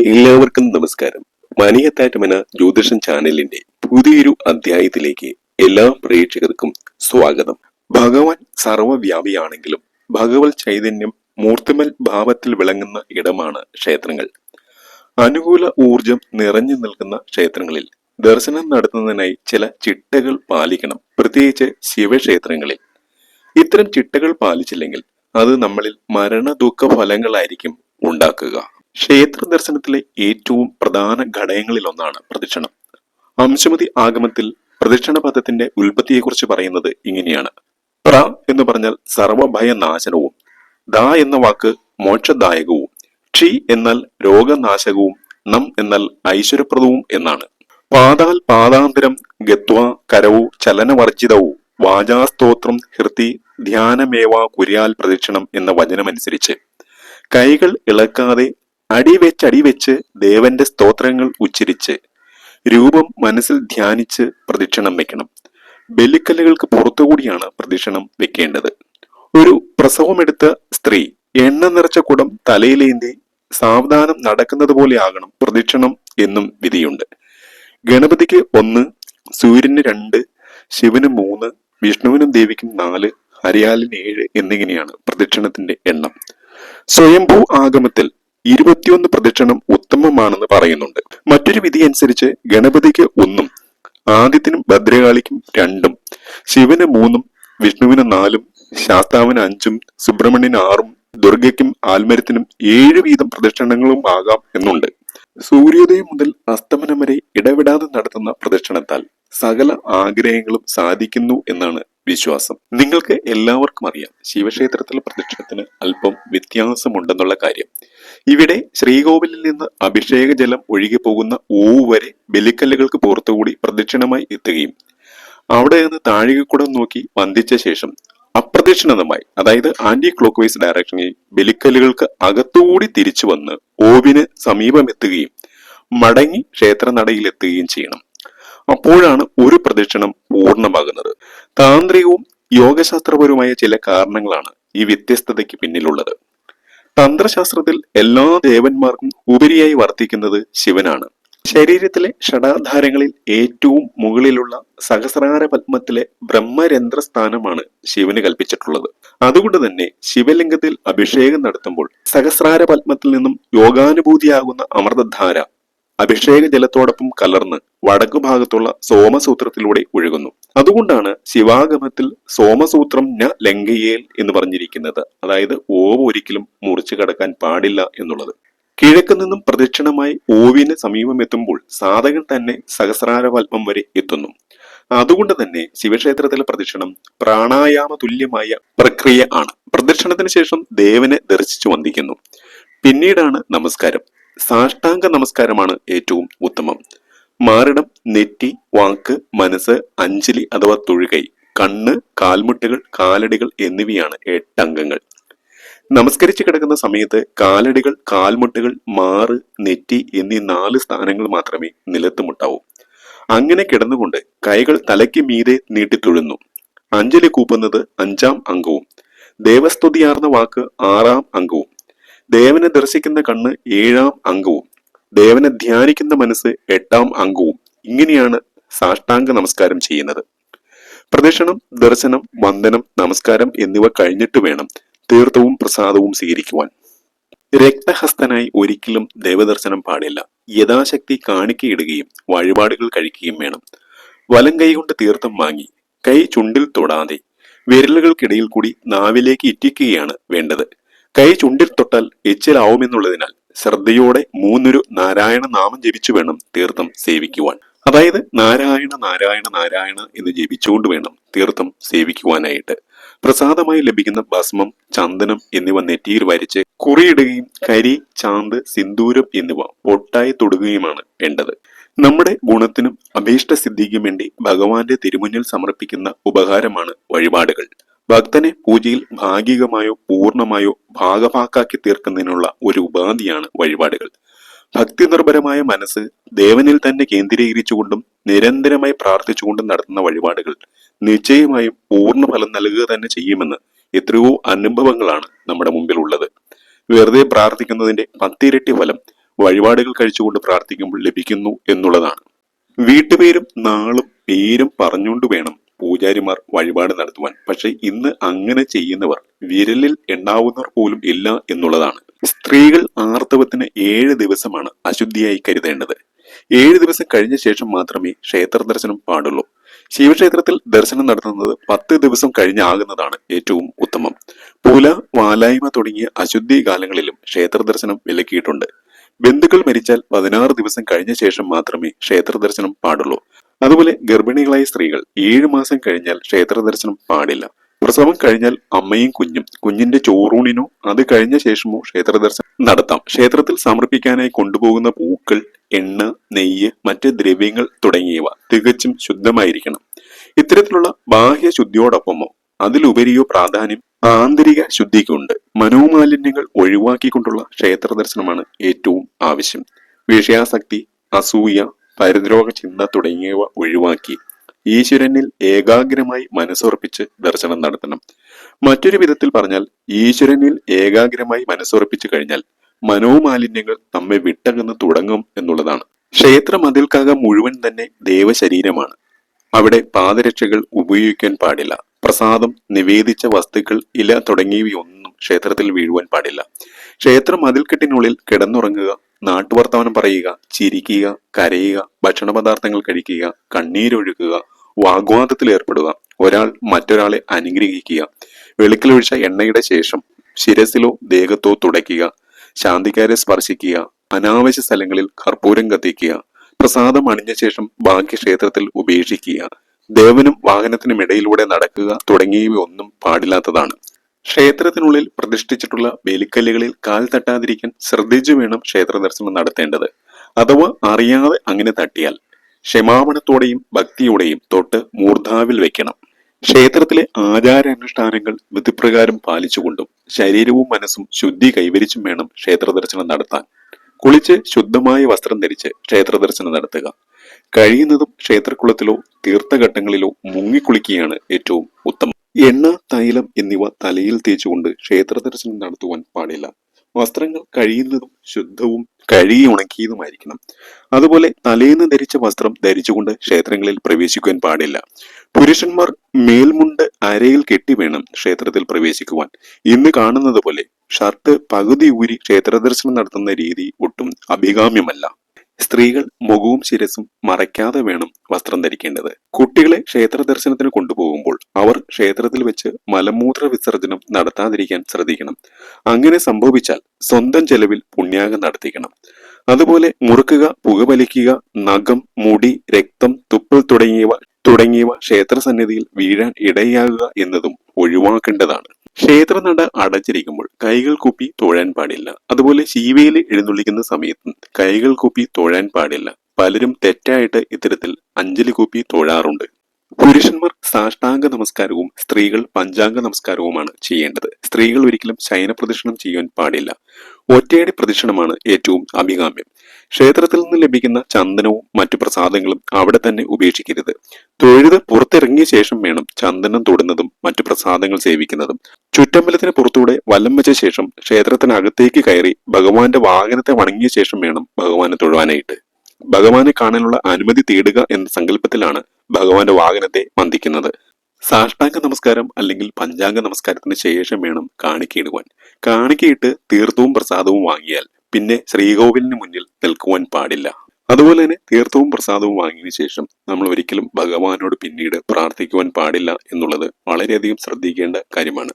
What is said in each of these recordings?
എല്ലാവർക്കും നമസ്കാരം. മണിയത്താറ്റമന ജ്യോതിഷൻ ചാനലിന്റെ പുതിയൊരു അധ്യായത്തിലേക്ക് എല്ലാ പ്രേക്ഷകർക്കും സ്വാഗതം. ഭഗവാൻ സർവവ്യാപിയാണെങ്കിലും ഭഗവത് ചൈതന്യം മൂർത്തിമൽ ഭാവത്തിൽ വിളങ്ങുന്ന ഇടമാണ് ക്ഷേത്രങ്ങൾ. അനുകൂല ഊർജം നിറഞ്ഞു നിൽക്കുന്ന ക്ഷേത്രങ്ങളിൽ ദർശനം നടത്തുന്നതിനായി ചില ചിട്ടകൾ പാലിക്കണം. പ്രത്യേകിച്ച് ശിവക്ഷേത്രങ്ങളിൽ. ഇത്തരം ചിട്ടകൾ പാലിച്ചില്ലെങ്കിൽ അത് നമ്മളിൽ മരണ ദുഃഖ ഫലങ്ങളായിരിക്കും ഉണ്ടാക്കുക. ക്ഷേത്ര ദർശനത്തിലെ ഏറ്റവും പ്രധാന ഘടകങ്ങളിൽ ഒന്നാണ് പ്രദക്ഷിണം അംശമതി ആഗമത്തിൽ പ്രദക്ഷിണ പദത്തിന്റെ ഉൽപ്പത്തിയെക്കുറിച്ച് പറയുന്നത് ഇങ്ങനെയാണ്. പ്ര എന്ന് പറഞ്ഞാൽ സർവഭയനാശനവും ദ എന്ന വാക്ക് മോക്ഷദായകവും ക്ഷി എന്നാൽ രോഗനാശകവും നം എന്നാൽ ഐശ്വര്യപ്രദവും എന്നാണ്. പാതാൽ പാതാന്തരം ഗത്വ കരവു ചലനവർജിതവും വാചാസ്തോത്രം ഹൃതി ധ്യാനമേവാ കുര്യാൽ പ്രദക്ഷിണം എന്ന വചനമനുസരിച്ച്. കൈകൾ ഇളക്കാതെ അടിവെച്ചടിവെച്ച് ദേവന്റെ സ്തോത്രങ്ങൾ ഉച്ചരിച്ച് രൂപം മനസ്സിൽ ധ്യാനിച്ച് പ്രദക്ഷിണം വെക്കണം. ബലിക്കല്ലുകൾക്ക് പുറത്തുകൂടിയാണ് പ്രദക്ഷിണം വെക്കേണ്ടത്. ഒരു പ്രസവമെടുത്ത സ്ത്രീ എണ്ണ നിറച്ച കുടം തലയിലേന്തി സാവധാനം നടക്കുന്നത് പോലെ ആകണം പ്രദക്ഷിണം എന്നും വിധിയുണ്ട്. ഗണപതിക്ക് ഒന്ന് സൂര്യന് രണ്ട് ശിവന് മൂന്ന് വിഷ്ണുവിനും ദേവിക്കും നാല് ഹരിയാലിന് ഏഴ് എന്നിങ്ങനെയാണ് പ്രദക്ഷിണത്തിന്റെ എണ്ണം. സ്വയംഭൂ ആഗമത്തിൽ ഇരുപത്തിയൊന്ന് പ്രദക്ഷിണം ഉത്തമമാണെന്ന് പറയുന്നുണ്ട്. മറ്റൊരു വിധി അനുസരിച്ച് ഗണപതിക്ക് ഒന്നും ആദിത്യനും ഭദ്രകാളിക്കും രണ്ടും ശിവന് മൂന്നും വിഷ്ണുവിന് നാലും ശാസ്താവിന് അഞ്ചും സുബ്രഹ്മണ്യന് ആറും ദുർഗയ്ക്കും ആൽമരത്തിനും ഏഴ് വീതം പ്രദക്ഷിണങ്ങളും ആകാം എന്നുണ്ട്. സൂര്യോദയം മുതൽ അസ്തമനം വരെ ഇടവിടാതെ നടത്തുന്ന പ്രദക്ഷിണത്താൽ സകല ആഗ്രഹങ്ങളും സാധിക്കുന്നു എന്നാണ് വിശ്വാസം. നിങ്ങൾക്ക് എല്ലാവർക്കും അറിയാം ശിവക്ഷേത്രത്തിലെ പ്രദക്ഷിണത്തിന് അല്പം വ്യത്യാസമുണ്ടെന്നുള്ള കാര്യം. ഇവിടെ ശ്രീകോവിലിൽ നിന്ന് അഭിഷേക ജലം ഒഴുകി പോകുന്ന ഓവ് വരെ ബലിക്കല്ലുകൾക്ക് പുറത്തുകൂടി പ്രദക്ഷിണമായി എത്തുകയും അവിടെ നിന്ന് താഴികക്കുടം നോക്കി വന്ദിച്ച ശേഷം അപ്രദക്ഷിണതമായി അതായത് ആന്റി ക്ലോക്ക് വൈസ് ഡയറക്ഷനിൽ ബലിക്കല്ലുകൾക്ക് അകത്തുകൂടി തിരിച്ചു വന്ന് ഓവിന് സമീപമെത്തുകയും മടങ്ങി ക്ഷേത്ര നടയിലെത്തുകയും ചെയ്യണം. അപ്പോഴാണ് ഒരു പ്രദക്ഷിണം പൂർണമാകുന്നത്. താന്ത്രികവും യോഗശാസ്ത്രപരവുമായ ചില കാരണങ്ങളാണ് ഈ വ്യത്യസ്തതയ്ക്ക് പിന്നിലുള്ളത്. തന്ത്രശാസ്ത്രത്തിൽ എല്ലാ ദേവന്മാർക്കും ഉപരിയായി വർത്തിക്കുന്നത് ശിവനാണ്. ശരീരത്തിലെ ഷടാധാരങ്ങളിൽ ഏറ്റവും മുകളിലുള്ള സഹസ്രാര പത്മത്തിലെ ബ്രഹ്മരന്ധ്ര സ്ഥാനമാണ് ശിവന് കൽപ്പിച്ചിട്ടുള്ളത്. അതുകൊണ്ട് തന്നെ ശിവലിംഗത്തിൽ അഭിഷേകം നടത്തുമ്പോൾ സഹസ്രാര പത്മത്തിൽ നിന്നും യോഗാനുഭൂതിയാകുന്ന അമൃതധാര അഭിഷേക ജലത്തോടൊപ്പം കലർന്ന് വടക്കു ഭാഗത്തുള്ള സോമസൂത്രത്തിലൂടെ ഒഴുകുന്നു. അതുകൊണ്ടാണ് ശിവാഗമത്തിൽ സോമസൂത്രം ന ലങ്കയേൽ എന്ന് പറഞ്ഞിരിക്കുന്നത്. അതായത് ഓവ് ഒരിക്കലും മുറിച്ചു കടക്കാൻ പാടില്ല എന്നുള്ളത്. കിഴക്ക് നിന്നും പ്രദക്ഷിണമായി ഓവിന് സമീപം എത്തുമ്പോൾ സാധകൻ തന്നെ സഹസ്രാരവൽപ്പം വരെ എത്തുന്നു. അതുകൊണ്ട് തന്നെ ശിവക്ഷേത്രത്തിലെ പ്രദക്ഷിണം പ്രാണായാമ തുല്യമായ പ്രക്രിയ ആണ്. പ്രദക്ഷിണത്തിന് ശേഷം ദേവനെ ദർശിച്ചു വന്ദിക്കുന്നു. പിന്നീടാണ് നമസ്കാരം. സാഷ്ടാംഗ നമസ്കാരമാണ് ഏറ്റവും ഉത്തമം. മാറിടം നെറ്റി വാക്ക് മനസ്സ് അഞ്ജലി അഥവാ തൊഴുകൈ കണ്ണ് കാൽമുട്ടുകൾ കാലടികൾ എന്നിവയാണ് എട്ട് അംഗങ്ങൾ നമസ്കരിച്ച് കിടക്കുന്ന സമയത്ത് കാലടികൾ കാൽമുട്ടുകൾ മാറ് നെറ്റി എന്നീ നാല് സ്ഥാനങ്ങൾ മാത്രമേ നിലത്ത് മുട്ടാവൂ അങ്ങനെ കിടന്നുകൊണ്ട് കൈകൾ തലയ്ക്ക് മീതെ നീട്ടിത്തൊഴുന്നു അഞ്ജലി കൂപ്പുന്നത് അഞ്ചാം അംഗവും ദേവസ്തുതിയാർന്ന വാക്ക് ആറാം അംഗവും ദേവനെ ദർശിക്കുന്ന കണ്ണ് ഏഴാം അംഗവും ദേവനെ ധ്യാനിക്കുന്ന മനസ്സ് എട്ടാം അംഗവും. ഇങ്ങനെയാണ് സാഷ്ടാംഗ നമസ്കാരം ചെയ്യുന്നത്. പ്രദക്ഷിണം ദർശനം വന്ദനം നമസ്കാരം എന്നിവ കഴിഞ്ഞിട്ട് വേണം തീർത്ഥവും പ്രസാദവും സ്വീകരിക്കുവാൻ. രക്തഹസ്തനായി ഒരിക്കലും ദേവദർശനം പാടില്ല. യഥാശക്തി കാണിക്കയിടുകയും വഴിപാടുകൾ കഴിക്കുകയും വേണം. വലം കൈകൊണ്ട് തീർത്ഥം വാങ്ങി കൈ ചുണ്ടിൽ തൊടാതെ വിരലുകൾക്കിടയിൽ കൂടി നാവിലേക്ക് ഇറ്റിക്കുകയാണ് വേണ്ടത്. കൈ ചുണ്ടിൽ തൊട്ടാൽ എച്ചിലാവുമെന്നുള്ളതിനാൽ ശ്രദ്ധയോടെ മൂന്നൊരു നാരായണ നാമം ജപിച്ചു വേണം തീർത്ഥം സേവിക്കുവാൻ. അതായത് നാരായണ നാരായണ നാരായണ എന്ന് ജപിച്ചുകൊണ്ട് വേണം തീർത്ഥം സേവിക്കുവാനായിട്ട്. പ്രസാദമായി ലഭിക്കുന്ന ഭസ്മം ചന്ദനം എന്നിവ നെറ്റിയിൽ വരച്ച് കുറിയിടുകയും കരി ചാന്ത് സിന്ദൂരം എന്നിവ പൊട്ടായി തൊടുകയുമാണ് വേണ്ടത്. നമ്മുടെ ഗുണത്തിനും അഭീഷ്ട സിദ്ധിക്കും വേണ്ടി ഭഗവാന്റെ തിരുമുന്നിൽ സമർപ്പിക്കുന്ന ഉപകാരമാണ് വഴിപാടുകൾ. ഭക്തനെ പൂജയിൽ ഭാഗികമായോ പൂർണമായോ ഭാഗഭാക്കാക്കി തീർക്കുന്നതിനുള്ള ഒരു ഉപാധിയാണ് വഴിപാടുകൾ. ഭക്തി നിർഭരമായ മനസ്സ് ദേവനിൽ തന്നെ കേന്ദ്രീകരിച്ചുകൊണ്ടും നിരന്തരമായി പ്രാർത്ഥിച്ചുകൊണ്ടും നടത്തുന്ന വഴിപാടുകൾ നിശ്ചയമായും പൂർണ ഫലം നൽകുക തന്നെ ചെയ്യുമെന്ന് എത്രയോ അനുഭവങ്ങളാണ് നമ്മുടെ മുമ്പിൽ ഉള്ളത് വെറുതെ പ്രാർത്ഥിക്കുന്നതിന്റെ പത്തിരട്ടി ഫലം വഴിപാടുകൾ കഴിച്ചുകൊണ്ട് പ്രാർത്ഥിക്കുമ്പോൾ ലഭിക്കുന്നു എന്നുള്ളതാണ്. വീട്ടുപേരും നാളും പേരും പറഞ്ഞുകൊണ്ട് വേണം പൂജാരിമാർ വഴിപാട് നടത്തുവാൻ. പക്ഷെ ഇന്ന് അങ്ങനെ ചെയ്യുന്നവർ വിരലിൽ എണ്ണാവുന്നവർ പോലും ഇല്ല എന്നുള്ളതാണ്. സ്ത്രീകൾ ആർത്തവത്തിന് ഏഴ് ദിവസമാണ് അശുദ്ധിയായി കരുതേണ്ടത്. ഏഴ് ദിവസം കഴിഞ്ഞ ശേഷം മാത്രമേ ക്ഷേത്ര ദർശനം പാടുള്ളൂ. ശിവക്ഷേത്രത്തിൽ ദർശനം നടത്തുന്നത് പത്ത് ദിവസം കഴിഞ്ഞാകുന്നതാണ് ഏറ്റവും ഉത്തമം. പുല വാലായ്മ തുടങ്ങിയ അശുദ്ധി കാലങ്ങളിലും ക്ഷേത്ര ദർശനം വിലക്കിയിട്ടുണ്ട്. ബന്ധുക്കൾ മരിച്ചാൽ പതിനാറ് ദിവസം കഴിഞ്ഞ ശേഷം മാത്രമേ ക്ഷേത്ര ദർശനം പാടുള്ളൂ. അതുപോലെ ഗർഭിണികളായ സ്ത്രീകൾ ഏഴു മാസം കഴിഞ്ഞാൽ ക്ഷേത്ര ദർശനം പാടില്ല. പ്രസവം കഴിഞ്ഞാൽ അമ്മയും കുഞ്ഞും കുഞ്ഞിന്റെ ചോറൂണിനോ അത് കഴിഞ്ഞ ശേഷമോ ക്ഷേത്ര ദർശനം നടത്താം. ക്ഷേത്രത്തിൽ സമർപ്പിക്കാനായി കൊണ്ടുപോകുന്ന പൂക്കൾ എണ്ണ നെയ്യ് മറ്റ് ദ്രവ്യങ്ങൾ തുടങ്ങിയവ തികച്ചും ശുദ്ധമായിരിക്കണം. ഇത്തരത്തിലുള്ള ബാഹ്യ ശുദ്ധിയോടൊപ്പമോ അതിലുപരിയോ പ്രാധാന്യം ആന്തരിക ശുദ്ധിക്കുണ്ട്. മനോമാലിന്യങ്ങൾ ഒഴിവാക്കിക്കൊണ്ടുള്ള ക്ഷേത്ര ദർശനമാണ് ഏറ്റവും ആവശ്യം. വിഷയാസക്തി അസൂയ പരിദ്രോഹ ചിന്ത തുടങ്ങിയവ ഒഴിവാക്കി ഈശ്വരനിൽ ഏകാഗ്രമായി മനസ്സുറപ്പിച്ച് ദർശനം നടത്തണം. മറ്റൊരു വിധത്തിൽ പറഞ്ഞാൽ ഈശ്വരനിൽ ഏകാഗ്രമായി മനസ്സുറപ്പിച്ചു കഴിഞ്ഞാൽ മനോമാലിന്യങ്ങൾ നമ്മെ വിട്ടകന്ന് തുടങ്ങും എന്നുള്ളതാണ്. ക്ഷേത്ര മതിൽക്കകം മുഴുവൻ തന്നെ ദേവശരീരമാണ്. അവിടെ പാദരക്ഷകൾ ഉപയോഗിക്കാൻ പാടില്ല. പ്രസാദം നിവേദിച്ച വസ്തുക്കൾ ഇല തുടങ്ങിയവയൊന്നും ക്ഷേത്രത്തിൽ വീഴുവാൻ പാടില്ല. ക്ഷേത്ര മതിൽക്കെട്ടിനുള്ളിൽ കിടന്നുറങ്ങുക നാട്ടുവർത്തമാനം പറയുക ചിരിക്കുക കരയുക ഭക്ഷണ പദാർത്ഥങ്ങൾ കഴിക്കുക കണ്ണീരൊഴുക്കുക വാഗ്വാദത്തിൽ ഏർപ്പെടുക ഒരാൾ മറ്റൊരാളെ അനുഗ്രഹിക്കുക വെളുക്കിലൊഴിച്ച എണ്ണയുടെ ശേഷം ശിരസിലോ ദേഹത്തോ തുടയ്ക്കുക ശാന്തിക്കാരെ സ്പർശിക്കുക അനാവശ്യ സ്ഥലങ്ങളിൽ കർപ്പൂരം കത്തിക്കുക പ്രസാദം അണിഞ്ഞ ശേഷം ബാക്കി ക്ഷേത്രത്തിൽ ഉപേക്ഷിക്കുക ദേവനും വാഹനത്തിനും ഇടയിലൂടെ നടക്കുക തുടങ്ങിയവയൊന്നും പാടില്ലാത്തതാണ്. ക്ഷേത്രത്തിനുള്ളിൽ പ്രതിഷ്ഠിച്ചിട്ടുള്ള വേലിക്കല്ലുകളിൽ കാൽ തട്ടാതിരിക്കാൻ ശ്രദ്ധിച്ചു വേണം ക്ഷേത്ര ദർശനം നടത്തേണ്ടത്. അഥവാ അറിയാതെ അങ്ങനെ തട്ടിയാൽ ക്ഷമാപണത്തോടെയും ഭക്തിയോടെയും തൊട്ട് മൂർധാവിൽ വെക്കണം. ക്ഷേത്രത്തിലെ ആചാരാനുഷ്ഠാനങ്ങൾ വിധിപ്രകാരം പാലിച്ചുകൊണ്ടും ശരീരവും മനസ്സും ശുദ്ധി കൈവരിച്ചും വേണം ക്ഷേത്ര ദർശനം നടത്താൻ. കുളിച്ച് ശുദ്ധമായ വസ്ത്രം ധരിച്ച് ക്ഷേത്ര ദർശനം നടത്തുക. കഴിയുന്നതും ക്ഷേത്രക്കുളത്തിലോ തീർത്ഥഘട്ടങ്ങളിലോ മുങ്ങിക്കുളിക്കുകയാണ് ഏറ്റവും ഉത്തമം. എണ്ണ തൈലം എന്നിവ തലയിൽ തേച്ചുകൊണ്ട് ക്ഷേത്ര ദർശനം നടത്തുവാൻ പാടില്ല. വസ്ത്രങ്ങൾ കഴിയുന്നതും ശുദ്ധവും കഴുകി ഉണക്കിയതുമായിരിക്കണം അതുപോലെ തലേന്ന് ധരിച്ച വസ്ത്രം ധരിച്ചുകൊണ്ട് ക്ഷേത്രങ്ങളിൽ പ്രവേശിക്കുവാൻ പാടില്ല. പുരുഷന്മാർ മേൽമുണ്ട് അരയിൽ കെട്ടി വേണം ക്ഷേത്രത്തിൽ പ്രവേശിക്കുവാൻ. ഇന്ന് കാണുന്നത് പോലെ ഷർട്ട് പകുതി ഊരി ക്ഷേത്ര ദർശനം നടത്തുന്ന രീതി ഒട്ടും അഭികാമ്യമല്ല. സ്ത്രീകൾ മുഖവും ശിരസും മറയ്ക്കാതെ വേണം വസ്ത്രം ധരിക്കേണ്ടത്. കുട്ടികളെ ക്ഷേത്ര ദർശനത്തിന് കൊണ്ടുപോകുമ്പോൾ അവർ ക്ഷേത്രത്തിൽ വെച്ച് മലമൂത്ര വിസർജനം നടത്താതിരിക്കാൻ ശ്രദ്ധിക്കണം. അങ്ങനെ സംഭവിച്ചാൽ സ്വന്തം ചെലവിൽ പുണ്യാഗം നടത്തിക്കണം. അതുപോലെ മുറുക്കുക പുകവലിക്കുക നഖം മുടി രക്തം തുപ്പൽ തുടങ്ങിയവ തുടങ്ങിയവ ക്ഷേത്ര സന്നിധിയിൽ വീഴാൻ ഇടയാകുക എന്നതും ഒഴിവാക്കേണ്ടതാണ്. ക്ഷേത്രനട അടച്ചിരിക്കുമ്പോൾ കൈകൾ കൂപ്പി തൊഴാൻ പാടില്ല. അതുപോലെ ശീവയിൽ എഴുന്നള്ളിക്കുന്ന സമയത്തും കൈകൾ കൂപ്പി തൊഴാൻ പാടില്ല. പലരും തെറ്റായിട്ട് ഇത്തരത്തിൽ അഞ്ജലി കൂപ്പി തൊഴാറുണ്ട്. പുരുഷന്മാർ സാഷ്ടാംഗ നമസ്കാരവും സ്ത്രീകൾ പഞ്ചാംഗ നമസ്കാരവുമാണ് ചെയ്യേണ്ടത്. സ്ത്രീകൾ ഒരിക്കലും ശയന പ്രദക്ഷിണം ചെയ്യാൻ പാടില്ല. ഒറ്റയടി പ്രദക്ഷിണമാണ് ഏറ്റവും അഭികാമ്യം. ക്ഷേത്രത്തിൽ നിന്ന് ലഭിക്കുന്ന ചന്ദനവും മറ്റു പ്രസാദങ്ങളും അവിടെ തന്നെ ഉപേക്ഷിക്കരുത്. തൊഴുത് പുറത്തിറങ്ങിയ ശേഷം വേണം ചന്ദനം തൊടുന്നതും മറ്റു പ്രസാദങ്ങൾ സേവിക്കുന്നതും. ചുറ്റമ്പലത്തിന് പുറത്തൂടെ വലം വെച്ച ശേഷം ക്ഷേത്രത്തിനകത്തേക്ക് കയറി ഭഗവാന്റെ വാഹനത്തെ വണങ്ങിയ ശേഷം വേണം ഭഗവാനെ തൊഴുവാനായിട്ട്. ഭഗവാനെ കാണാനുള്ള അനുമതി തേടുക എന്ന സങ്കല്പത്തിലാണ് ഭഗവാന്റെ വാഹനത്തെ വന്ദിക്കുന്നത്. സാഷ്ടാംഗ നമസ്കാരം അല്ലെങ്കിൽ പഞ്ചാംഗ നമസ്കാരത്തിന് ശേഷം വേണം കാണിക്കയിടുവാൻ. കാണിക്കയിട്ട് തീർത്ഥവും പ്രസാദവും വാങ്ങിയാൽ പിന്നെ ശ്രീകോവിലിന് മുന്നിൽ നിൽക്കുവാൻ പാടില്ല. അതുപോലെ തന്നെ തീർത്ഥവും പ്രസാദവും വാങ്ങിയതിനു ശേഷം നമ്മൾ ഒരിക്കലും ഭഗവാനോട് പിന്നീട് പ്രാർത്ഥിക്കുവാൻ പാടില്ല എന്നുള്ളത് വളരെയധികം ശ്രദ്ധിക്കേണ്ട കാര്യമാണ്.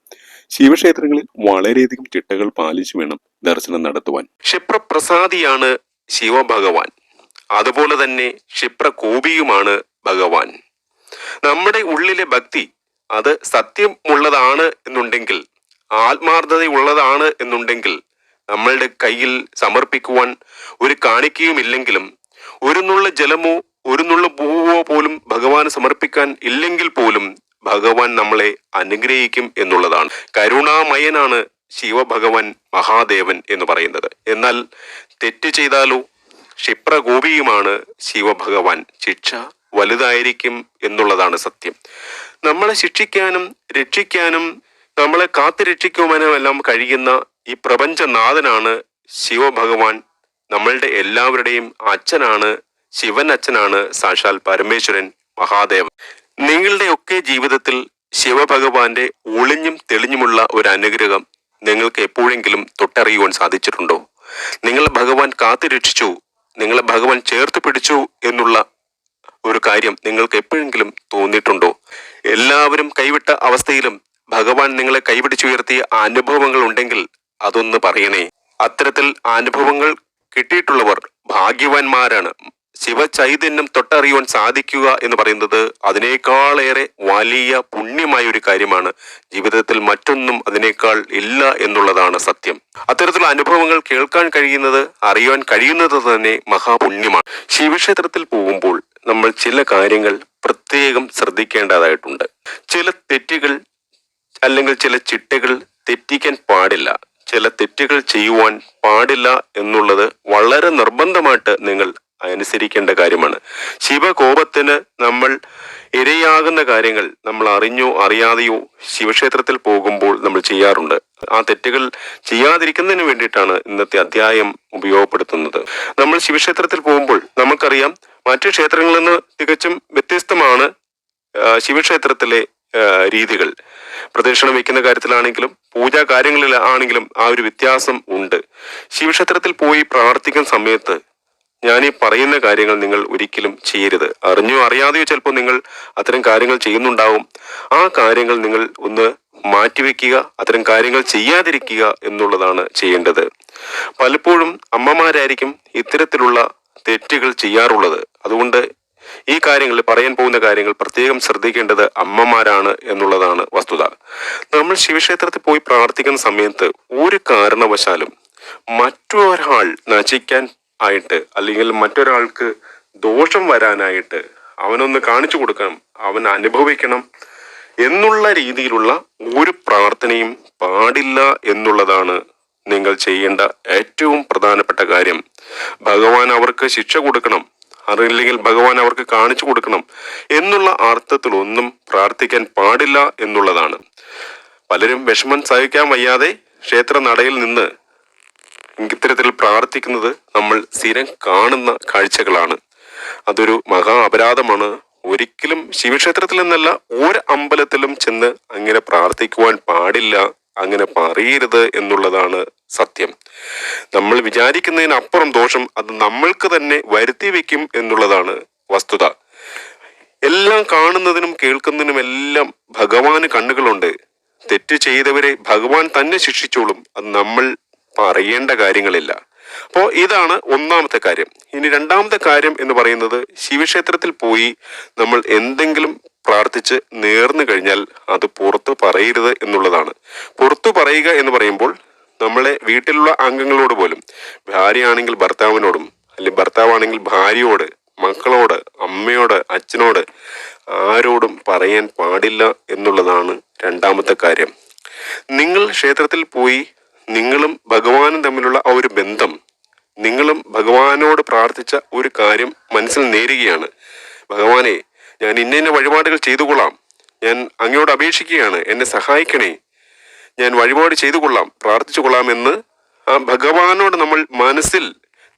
ശിവക്ഷേത്രങ്ങളിൽ വളരെയധികം ചിട്ടകൾ പാലിച്ചു വേണം ദർശനം നടത്തുവാൻ. ക്ഷിപ്രപ്രസാദിയാണ് ശിവഭഗവാൻ. അതുപോലെ തന്നെ ക്ഷിപ്രകോപിയുമാണ് ഭഗവാൻ. നമ്മുടെ ഉള്ളിലെ ഭക്തി അത് സത്യമുള്ളതാണ് എന്നുണ്ടെങ്കിൽ ആത്മാർത്ഥതയുള്ളതാണ് എന്നുണ്ടെങ്കിൽ നമ്മളുടെ കയ്യിൽ സമർപ്പിക്കുവാൻ ഒരു കാണിക്കയുമില്ലെങ്കിലും ഒരു നുള്ള ജലമോ ഒരു നുള്ള പൂവോ പോലും ഭഗവാന് സമർപ്പിക്കാൻ ഇല്ലെങ്കിൽ പോലും ഭഗവാൻ നമ്മളെ അനുഗ്രഹിക്കും എന്നുള്ളതാണ്. കരുണാമയനാണ് ശിവഭഗവാൻ മഹാദേവൻ എന്ന് പറയുന്നത്. എന്നാൽ തെറ്റ് ചെയ്താലോ ക്ഷിപ്രകോപിയുമാണ് ശിവഭഗവാൻ ശിക്ഷ. വലുതായിരിക്കും എന്നുള്ളതാണ് സത്യം. നമ്മളെ ശിക്ഷിക്കാനും രക്ഷിക്കാനും നമ്മളെ കാത്തു രക്ഷിക്കുവാനും എല്ലാം കഴിയുന്ന ഈ പ്രപഞ്ചനാഥനാണ് ശിവഭഗവാൻ. നമ്മളുടെ എല്ലാവരുടെയും അച്ഛനാണ് ശിവൻ അച്ഛനാണ് സാക്ഷാൽ പരമേശ്വരൻ മഹാദേവൻ. നിങ്ങളുടെ ഒക്കെ ജീവിതത്തിൽ ശിവഭഗവാന്റെ ഒളിഞ്ഞും തെളിഞ്ഞുമുള്ള ഒരു അനുഗ്രഹം നിങ്ങൾക്ക് എപ്പോഴെങ്കിലും തൊട്ടറിയുവാൻ സാധിച്ചിട്ടുണ്ടോ? നിങ്ങളെ ഭഗവാൻ കാത്തു രക്ഷിച്ചു നിങ്ങളെ ഭഗവാൻ ചേർത്ത് പിടിച്ചു എന്നുള്ള ഒരു കാര്യം നിങ്ങൾക്ക് എപ്പോഴെങ്കിലും തോന്നിയിട്ടുണ്ടോ? എല്ലാവരും കൈവിട്ട അവസ്ഥയിലും ഭഗവാൻ നിങ്ങളെ കൈപിടിച്ചുയർത്തിയ അനുഭവങ്ങൾ ഉണ്ടെങ്കിൽ അതൊന്ന് പറയണേ. അത്തരത്തിൽ അനുഭവങ്ങൾ കിട്ടിയിട്ടുള്ളവർ ഭാഗ്യവാന്മാരാണ്. ശിവചൈതന്യം തൊട്ടറിയുവാൻ സാധിക്കുക എന്ന് പറയുന്നത് അതിനേക്കാളേറെ വലിയ പുണ്യമായ ഒരു കാര്യമാണ്. ജീവിതത്തിൽ മറ്റൊന്നും അതിനേക്കാൾ ഇല്ല എന്നുള്ളതാണ് സത്യം. അത്തരത്തിലുള്ള അനുഭവങ്ങൾ കേൾക്കാൻ കഴിയുന്നത് അറിയുവാൻ കഴിയുന്നത് തന്നെ മഹാപുണ്യമാണ്. ശിവക്ഷേത്രത്തിൽ പോകുമ്പോൾ നമ്മൾ ചില കാര്യങ്ങൾ പ്രത്യേകം ശ്രദ്ധിക്കേണ്ടതായിട്ടുണ്ട്. ചില തെറ്റുകൾ അല്ലെങ്കിൽ ചില ചിട്ടകൾ തെറ്റിക്കാൻ പാടില്ല. ചില തെറ്റുകൾ ചെയ്യുവാൻ പാടില്ല എന്നുള്ളത് വളരെ നിർബന്ധമായിട്ട് നിങ്ങൾ അനുസരിക്കേണ്ട കാര്യമാണ്. ശിവകോപത്തിന് നമ്മൾ ഇരയാകുന്ന കാര്യങ്ങൾ നമ്മൾ അറിഞ്ഞോ അറിയാതെയോ ശിവക്ഷേത്രത്തിൽ പോകുമ്പോൾ നമ്മൾ ചെയ്യാറുണ്ട്. ആ തെറ്റുകൾ ചെയ്യാതിരിക്കുന്നതിന് വേണ്ടിയിട്ടാണ് ഇന്നത്തെ അധ്യായം ഉപയോഗപ്പെടുത്തുന്നത്. നമ്മൾ ശിവക്ഷേത്രത്തിൽ പോകുമ്പോൾ നമുക്കറിയാം മറ്റു ക്ഷേത്രങ്ങളിൽ നിന്ന് തികച്ചും വ്യത്യസ്തമാണ് ശിവക്ഷേത്രത്തിലെ രീതികൾ. പ്രദക്ഷിണം വയ്ക്കുന്ന കാര്യത്തിലാണെങ്കിലും പൂജാ കാര്യങ്ങളിൽ ആണെങ്കിലും ആ ഒരു വ്യത്യാസം ഉണ്ട്. ശിവക്ഷേത്രത്തിൽ പോയി പ്രാർത്ഥിക്കുന്ന സമയത്ത് ഞാൻ ഈ പറയുന്ന കാര്യങ്ങൾ നിങ്ങൾ ഒരിക്കലും ചെയ്യരുത്. അറിഞ്ഞോ അറിയാതെയോ ചിലപ്പോൾ നിങ്ങൾ അത്തരം കാര്യങ്ങൾ ചെയ്യുന്നുണ്ടാവും. ആ കാര്യങ്ങൾ നിങ്ങൾ ഒന്ന് മാറ്റിവെക്കുക അത്തരം കാര്യങ്ങൾ ചെയ്യാതിരിക്കുക എന്നുള്ളതാണ് ചെയ്യേണ്ടത്. പലപ്പോഴും അമ്മമാരായിരിക്കും ഇത്തരത്തിലുള്ള തെറ്റുകൾ ചെയ്യാറുള്ളത്. അതുകൊണ്ട് ഈ കാര്യങ്ങൾ പറയാൻ പോകുന്ന കാര്യങ്ങൾ പ്രത്യേകം ശ്രദ്ധിക്കേണ്ടത് അമ്മമാരാണ് എന്നുള്ളതാണ് വസ്തുത. നമ്മൾ ശിവക്ഷേത്രത്തിൽ പോയി പ്രാർത്ഥിക്കുന്ന സമയത്ത് ഒരു കാരണവശാലും മറ്റൊരാൾ നശിക്കാൻ ആയിട്ട് അല്ലെങ്കിൽ മറ്റൊരാൾക്ക് ദോഷം വരാനായിട്ട് അവനൊന്ന് കാണിച്ചു കൊടുക്കണം അവൻ അനുഭവിക്കണം എന്നുള്ള രീതിയിലുള്ള ഒരു പ്രാർത്ഥനയും പാടില്ല എന്നുള്ളതാണ് നിങ്ങൾ ചെയ്യേണ്ട ഏറ്റവും പ്രധാനപ്പെട്ട കാര്യം. ഭഗവാൻ അവർക്ക് ശിക്ഷ കൊടുക്കണം അറിയില്ലെങ്കിൽ ഭഗവാൻ അവർക്ക് കാണിച്ചു കൊടുക്കണം എന്നുള്ള അർത്ഥത്തിലൊന്നും പ്രാർത്ഥിക്കാൻ പാടില്ല എന്നുള്ളതാണ്. പലരും വിഷമം സഹിക്കാൻ വയ്യാതെ ക്ഷേത്ര നടയിൽ നിന്ന് ഇത്തരത്തിൽ പ്രാർത്ഥിക്കുന്നത് നമ്മൾ സ്ഥിരം കാണുന്ന കാഴ്ചകളാണ്. അതൊരു മഹാ അപരാധമാണ്. ഒരിക്കലും ശിവക്ഷേത്രത്തിൽ നിന്നല്ല ഒരു അമ്പലത്തിലും ചെന്ന് അങ്ങനെ പ്രാർത്ഥിക്കുവാൻ പാടില്ല അങ്ങനെ പറയരുത് എന്നുള്ളതാണ് സത്യം. നമ്മൾ വിചാരിക്കുന്നതിനപ്പുറം ദോഷം അത് നമ്മൾക്ക് തന്നെ വരുത്തി വെക്കും എന്നുള്ളതാണ് വസ്തുത. എല്ലാം കാണുന്നതിനും കേൾക്കുന്നതിനും എല്ലാം ഭഗവാന് കണ്ണുകളുണ്ട്. തെറ്റ് ചെയ്തവരെ ഭഗവാൻ തന്നെ ശിക്ഷിച്ചോളും. അത് നമ്മൾ പറയേണ്ട കാര്യങ്ങളില്ല. അപ്പോൾ ഇതാണ് ഒന്നാമത്തെ കാര്യം. ഇനി രണ്ടാമത്തെ കാര്യം എന്ന് പറയുന്നത് ശിവക്ഷേത്രത്തിൽ പോയി നമ്മൾ എന്തെങ്കിലും പ്രാർത്ഥിച്ച് നേർന്നു കഴിഞ്ഞാൽ അത് പുറത്ത് പറയരുത് എന്നുള്ളതാണ്. പുറത്തു പറയുക എന്ന് പറയുമ്പോൾ നമ്മളെ വീട്ടിലുള്ള അംഗങ്ങളോട് പോലും ഭാര്യയാണെങ്കിൽ ഭർത്താവിനോടും അല്ലെങ്കിൽ ഭർത്താവാണെങ്കിൽ ഭാര്യയോട് മക്കളോട് അമ്മയോട് അച്ഛനോട് ആരോടും പറയാൻ പാടില്ല എന്നുള്ളതാണ് രണ്ടാമത്തെ കാര്യം. നിങ്ങൾ ക്ഷേത്രത്തിൽ പോയി നിങ്ങളും ഭഗവാനും തമ്മിലുള്ള ആ ഒരു ബന്ധം നിങ്ങളും ഭഗവാനോട് പ്രാർത്ഥിച്ച ഒരു കാര്യം മനസ്സിൽ നേരുകയാണ്. ഭഗവാനെ ഞാൻ ഇന്ന ഇന്ന വഴിപാടുകൾ ചെയ്തു കൊള്ളാം ഞാൻ അങ്ങയോട് അപേക്ഷിക്കുകയാണ് എന്നെ സഹായിക്കണേ. ഞാൻ വഴിപാട് ചെയ്തു കൊള്ളാം പ്രാർത്ഥിച്ചു കൊള്ളാമെന്ന് ആ ഭഗവാനോട് നമ്മൾ മനസ്സിൽ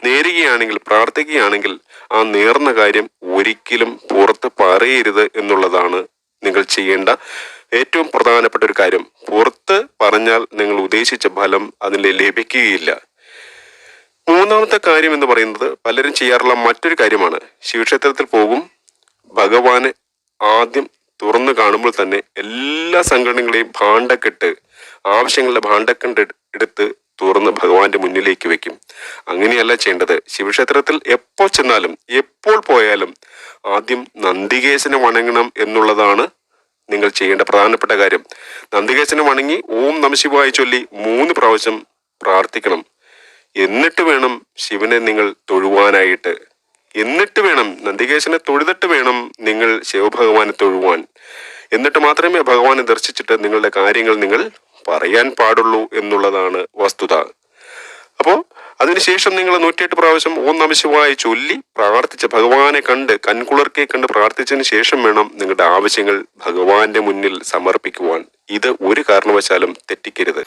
നേരുകയാണെങ്കിൽ പ്രാർത്ഥിക്കുകയാണെങ്കിൽ ആ നേർന്ന കാര്യം ഒരിക്കലും പുറത്ത് പറയരുത് എന്നുള്ളതാണ് നിങ്ങൾ ചെയ്യേണ്ട ഏറ്റവും പ്രധാനപ്പെട്ട ഒരു കാര്യം. പുറത്ത് പറഞ്ഞാൽ നിങ്ങൾ ഉദ്ദേശിച്ച ഫലം അതിൽ ലഭിക്കുകയില്ല. മൂന്നാമത്തെ കാര്യം എന്ന് പറയുന്നത് പലരും ചെയ്യാറുള്ള മറ്റൊരു കാര്യമാണ്. ശിവക്ഷേത്രത്തിൽ പോകും. ഭഗവാനെ ആദ്യം തുറന്നു കാണുമ്പോൾ തന്നെ എല്ലാ സംഘടനകളെയും ഭാണ്ഡക്കെട്ട് ആവശ്യങ്ങളുടെ ഭാണ്ഡക്കെട്ട് എടുത്ത് തുറന്ന് ഭഗവാന്റെ മുന്നിലേക്ക് വെക്കും. അങ്ങനെയല്ല ചെയ്യേണ്ടത്. ശിവക്ഷേത്രത്തിൽ എപ്പോൾ ചെന്നാലും എപ്പോൾ പോയാലും ആദ്യം നന്ദികേശനെ വണങ്ങണം എന്നുള്ളതാണ് നിങ്ങൾ ചെയ്യേണ്ട പ്രധാനപ്പെട്ട കാര്യം. നന്ദികേശനെ വണങ്ങി ഓം നമശിവായി ചൊല്ലി മൂന്ന് പ്രാവശ്യം പ്രാർത്ഥിക്കണം. എന്നിട്ട് വേണം ശിവനെ നിങ്ങൾ തൊഴുവാനായിട്ട്. എന്നിട്ട് വേണം നന്ദികേശനെ തൊഴുതിട്ട് വേണം നിങ്ങൾ ശിവഭഗവാനെ തൊഴുവാൻ. എന്നിട്ട് മാത്രമേ ഭഗവാനെ ദർശിച്ചിട്ട് നിങ്ങളുടെ കാര്യങ്ങൾ നിങ്ങൾ പറയാൻ പാടുള്ളൂ എന്നുള്ളതാണ് വസ്തുത. അപ്പോൾ അതിനുശേഷം നിങ്ങൾ നൂറ്റിയെട്ട് പ്രാവശ്യം ഓം ചൊല്ലി പ്രാർത്ഥിച്ച് ഭഗവാനെ കണ്ട് കൺകുളർക്കെ കണ്ട് പ്രാർത്ഥിച്ചതിന് ശേഷം വേണം നിങ്ങളുടെ ആവശ്യങ്ങൾ ഭഗവാന്റെ മുന്നിൽ സമർപ്പിക്കുവാൻ. ഇത് ഒരു കാരണവശാലും തെറ്റിക്കരുത്.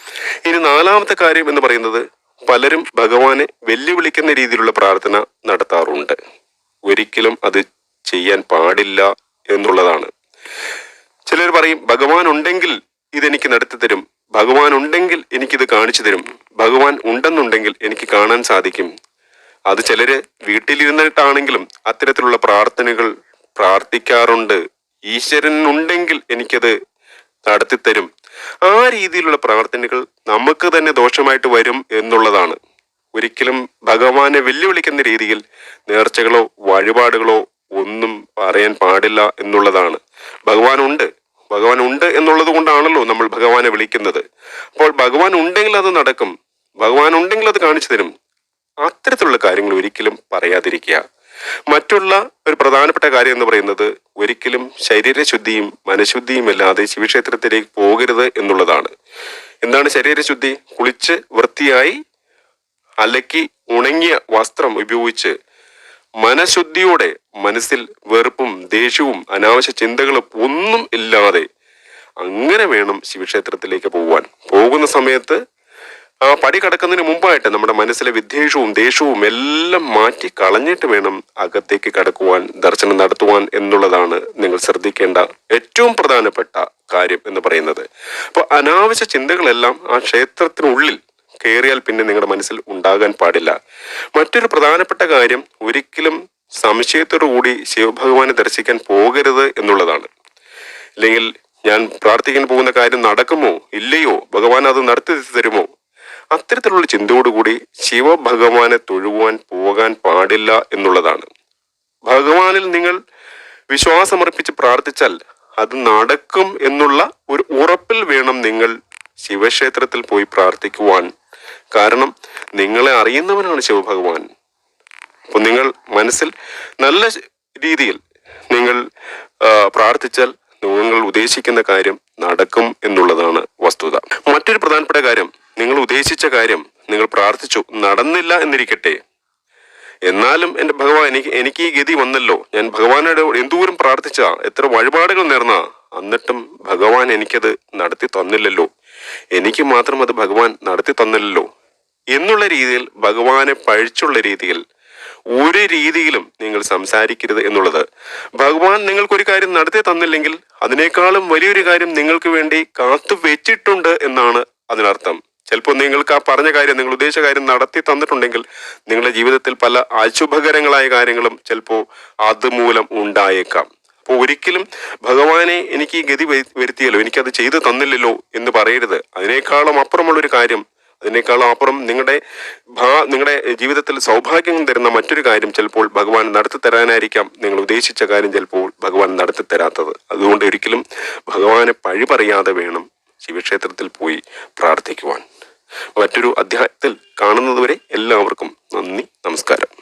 ഇനി നാലാമത്തെ കാര്യം എന്ന് പറയുന്നത് പലരും ഭഗവാനെ വെല്ലുവിളിക്കുന്ന രീതിയിലുള്ള പ്രാർത്ഥന നടത്താറുണ്ട്. ഒരിക്കലും അത് ചെയ്യാൻ പാടില്ല എന്നുള്ളതാണ്. ചിലർ പറയും ഭഗവാൻ ഉണ്ടെങ്കിൽ ഇതെനിക്ക് നടത്തി തരും ഭഗവാൻ ഉണ്ടെങ്കിൽ എനിക്കിത് കാണിച്ചു തരും. ഭഗവാൻ ഉണ്ടെന്നുണ്ടെങ്കിൽ എനിക്ക് കാണാൻ സാധിക്കും. അത് ചിലര് വീട്ടിലിരുന്നിട്ടാണെങ്കിലും അത്തരത്തിലുള്ള പ്രാർത്ഥനകൾ പ്രാർത്ഥിക്കാറുണ്ട്. ഈശ്വരൻ ഉണ്ടെങ്കിൽ എനിക്കത് നടത്തിത്തരും. ആ രീതിയിലുള്ള പ്രാർത്ഥനകൾ നമുക്ക് തന്നെ ദോഷമായിട്ട് വരും എന്നുള്ളതാണ്. ഒരിക്കലും ഭഗവാനെ വെല്ലുവിളിക്കുന്ന രീതിയിൽ നേർച്ചകളോ വഴിപാടുകളോ ഒന്നും പറയാൻ പാടില്ല എന്നുള്ളതാണ്. ഭഗവാൻ ഉണ്ട്. ഭഗവാൻ ഉണ്ട് എന്നുള്ളത് കൊണ്ടാണല്ലോ നമ്മൾ ഭഗവാനെ വിളിക്കുന്നത്. അപ്പോൾ ഭഗവാൻ ഉണ്ടെങ്കിൽ അത് നടക്കും. ഭഗവാൻ ഉണ്ടെങ്കിൽ അത് കാണിച്ചു തരും. അത്തരത്തിലുള്ള കാര്യങ്ങൾ ഒരിക്കലും പറയാതിരിക്കുക. മറ്റുള്ള ഒരു പ്രധാനപ്പെട്ട കാര്യം എന്ന് പറയുന്നത് ഒരിക്കലും ശരീരശുദ്ധിയും മനഃശുദ്ധിയും അല്ലാതെ ശിവക്ഷേത്രത്തിലേക്ക് പോകരുത് എന്നുള്ളതാണ്. എന്താണ് ശരീരശുദ്ധി? കുളിച്ച് വൃത്തിയായി അലക്കി ഉണങ്ങിയ വസ്ത്രം ഉപയോഗിച്ച് മനഃശുദ്ധിയോടെ മനസ്സിൽ വെറുപ്പും ദേഷ്യവും അനാവശ്യ ചിന്തകളും ഒന്നും ഇല്ലാതെ അങ്ങനെ വേണം ശിവക്ഷേത്രത്തിലേക്ക് പോവാൻ. പോകുന്ന സമയത്ത് ആ പടി കടക്കുന്നതിന് മുമ്പായിട്ട് നമ്മുടെ മനസ്സിലെ വിദ്വേഷവും ദേഷ്യവും എല്ലാം മാറ്റി കളഞ്ഞിട്ട് വേണം അകത്തേക്ക് കടക്കുവാൻ ദർശനം നടത്തുവാൻ എന്നുള്ളതാണ് നിങ്ങൾ ശ്രദ്ധിക്കേണ്ട ഏറ്റവും പ്രധാനപ്പെട്ട കാര്യം എന്ന് പറയുന്നത്. അപ്പോൾ അനാവശ്യ ചിന്തകളെല്ലാം ആ ക്ഷേത്രത്തിനുള്ളിൽ കയറിയാൽ പിന്നെ നിങ്ങളുടെ മനസ്സിൽ ഉണ്ടാകാൻ പാടില്ല. മറ്റൊരു പ്രധാനപ്പെട്ട കാര്യം ഒരിക്കലും സംശയത്തോടു കൂടി ശിവഭഗവാനെ ദർശിക്കാൻ പോകരുത് എന്നുള്ളതാണ്. അല്ലെങ്കിൽ ഞാൻ പ്രാർത്ഥിക്കാൻ പോകുന്ന കാര്യം നടക്കുമോ? ഇല്ലയോ? ഭഗവാൻ അത് നടത്തി തരുമോ അത്തരത്തിലുള്ള ചിന്തയോടുകൂടി ശിവഭഗവാനെ തൊഴുവാൻ പോകാൻ പാടില്ല എന്നുള്ളതാണ്. ഭഗവാനിൽ നിങ്ങൾ വിശ്വാസമർപ്പിച്ച് പ്രാർത്ഥിച്ചാൽ അത് നടക്കും എന്നുള്ള ഒരു ഉറപ്പിൽ വേണം നിങ്ങൾ ശിവക്ഷേത്രത്തിൽ പോയി പ്രാർത്ഥിക്കുവാൻ. കാരണം നിങ്ങളെ അറിയുന്നവനാണ് ശിവഭഗവാൻ. അപ്പോൾ നിങ്ങൾ മനസ്സിൽ നല്ല രീതിയിൽ നിങ്ങൾ പ്രാർത്ഥിച്ചാൽ നിങ്ങൾ ഉദ്ദേശിക്കുന്ന കാര്യം നടക്കും എന്നുള്ളതാണ് വസ്തുത. മറ്റൊരു പ്രധാനപ്പെട്ട കാര്യം നിങ്ങൾ ഉദ്ദേശിച്ച കാര്യം നിങ്ങൾ പ്രാർത്ഥിച്ചു നടന്നില്ല എന്നിരിക്കട്ടെ. എന്നാലും എന്റെ ഭഗവാൻ എനിക്ക് എനിക്ക് ഈ ഗതി വന്നല്ലോ. ഞാൻ ഭഗവാനോട് എന്തോരം പ്രാർത്ഥിച്ച എത്ര വഴിപാടുകൾ നേർന്ന. എന്നിട്ടും ഭഗവാൻ എനിക്കത് നടത്തി തന്നില്ലല്ലോ. എനിക്ക് മാത്രം അത് ഭഗവാൻ നടത്തി തന്നില്ലല്ലോ. എന്നുള്ള രീതിയിൽ ഭഗവാനെ പഴിച്ചുള്ള രീതിയിൽ ഒരു രീതിയിലും നിങ്ങൾ സംസാരിക്കരുത് എന്നുള്ളത്. ഭഗവാൻ നിങ്ങൾക്കൊരു കാര്യം നടത്തി തന്നില്ലെങ്കിൽ അതിനേക്കാളും വലിയൊരു കാര്യം നിങ്ങൾക്ക് വേണ്ടി കാത്തു വെച്ചിട്ടുണ്ട് എന്നാണ് അതിനർത്ഥം. ചിലപ്പോൾ നിങ്ങൾക്ക് ആ പറഞ്ഞ കാര്യം നിങ്ങൾ ഉദ്ദേശിച്ച കാര്യം നടത്തി തന്നിട്ടുണ്ടെങ്കിൽ നിങ്ങളുടെ ജീവിതത്തിൽ പല അശുഭകരങ്ങളായ കാര്യങ്ങളും ചിലപ്പോൾ അതുമൂലം ഉണ്ടായേക്കാം. അപ്പോൾ ഒരിക്കലും ഭഗവാനെ എനിക്ക് ഈ ഗതി വരു- വരുത്തിയല്ലോ എനിക്കത് ചെയ്തു തന്നില്ലല്ലോ എന്ന് പറയരുത്. അതിനേക്കാളും അപ്പുറമുള്ളൊരു കാര്യം അതിനേക്കാളും അപ്പുറം നിങ്ങളുടെ ഭാ നിങ്ങളുടെ ജീവിതത്തിൽ സൗഭാഗ്യം തരുന്ന മറ്റൊരു കാര്യം ചിലപ്പോൾ ഭഗവാൻ നടത്തി തരാനായിരിക്കാം. നിങ്ങൾ ഉദ്ദേശിച്ച കാര്യം ചിലപ്പോൾ ഭഗവാൻ നടത്തി തരാത്തത്. അതുകൊണ്ട് ഒരിക്കലും ഭഗവാനെ പഴി പറയാതെ വേണം ശിവക്ഷേത്രത്തിൽ പോയി പ്രാർത്ഥിക്കുവാൻ. മറ്റൊരു അധ്യായത്തിൽ കാണുന്നതുവരെ എല്ലാവർക്കും നന്ദി നമസ്കാരം.